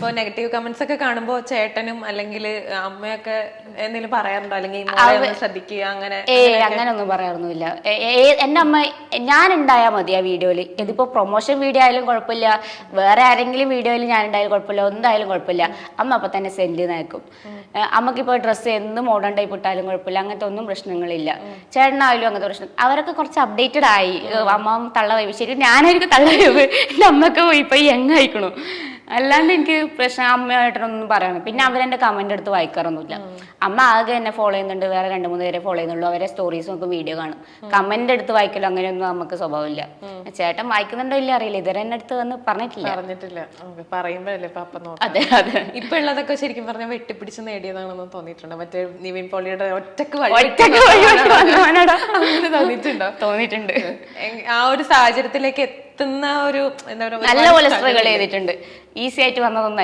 ഇപ്പൊ negative comments ഒക്കെ കാണുമ്പോ ചേട്ടനും അല്ലെങ്കിൽ അമ്മയൊക്കെ എന്തെങ്കിലും പറയാറുണ്ടോ? അല്ലെങ്കിൽ ഒന്ന് ശ്രദ്ധിക്കുക അങ്ങനെ ഏയ് അങ്ങനൊന്നും പറയാറൊന്നുമില്ല. എന്റെ അമ്മ ഞാൻ ഉണ്ടായാൽ മതി ആ വീഡിയോയിൽ ഇതിപ്പോ പ്രൊമോഷൻ വീഡിയോ ആയാലും കുഴപ്പമില്ല. വേറെ ആരെങ്കിലും വീഡിയോയിൽ ഞാൻ ഉണ്ടായാലും കുഴപ്പമില്ല. എന്തായാലും കുഴപ്പമില്ല. അമ്മ അപ്പൊ തന്നെ സെൻഡ് നയക്കും അമ്മക്കിപ്പോ ഡ്രസ്സ് എന്ത് മോഡേൺ ടൈപ്പ് ഇട്ടാലും കുഴപ്പമില്ല. അങ്ങനത്തെ ഒന്നും പ്രശ്നങ്ങളില്ല. ചേട്ടനായാലും അങ്ങനത്തെ പ്രശ്നം അവരൊക്കെ കുറച്ച് അപ്ഡേറ്റഡ് ആയി. അമ്മ തള്ള വൈബ്. ശരി ഞാനായിരിക്കും തള്ള വൈബ്. പോയി അമ്മയൊക്കെ പോയി ഇപ്പൊ യങ് ആയിക്കണു. അല്ലാണ്ട് എനിക്ക് പ്രശ്നം അമ്മയായിട്ടൊന്നും പറയണം പിന്നെ അവരെന്റെ കമന്റ് എടുത്ത് വായിക്കാറൊന്നുമില്ല. അമ്മ ആകെ എന്നെ ഫോളോ ചെയ്യുന്നുണ്ട്. വേറെ രണ്ട് മൂന്ന് പേരെ ഫോളോ ചെയ്യുന്നുള്ളൂ. അവരെ സ്റ്റോറീസ് നമുക്ക് വീഡിയോ കാണും. കമന്റ് എടുത്ത് വായിക്കലോ അങ്ങനെയൊന്നും നമുക്ക് സ്വഭാവമില്ല. ചേട്ടൻ വായിക്കുന്നുണ്ടോ ഇല്ല അറിയില്ല. ഇതുവരെ എന്നെ അടുത്ത് വന്ന് പറഞ്ഞിട്ടില്ല. പറഞ്ഞിട്ടില്ല. പറയുമ്പോഴല്ലേ പാപ്പ അതെ അതെ. ഇപ്പൊ ഉള്ളതൊക്കെ ശരിക്കും പറഞ്ഞാൽ വെട്ടിപ്പിടിച്ച് നേടിയതാണെന്ന് തോന്നിയിട്ടുണ്ട്. മറ്റേ നിവിൻ പോളിയുടെ ഒറ്റയ്ക്ക് വന്നവനോടാ. അങ്ങനെ തോന്നിയിട്ടുണ്ടോ? തോന്നിയിട്ടുണ്ട്. ആ ഒരു സാഹചര്യത്തിലേക്ക് എത്തുന്ന ഒരു എന്താ പറയുക നല്ലപോലെ സ്ട്രഗിൾ ചെയ്തിട്ടുണ്ട്. ഈസി ആയിട്ട് വന്നതൊന്നല്ല.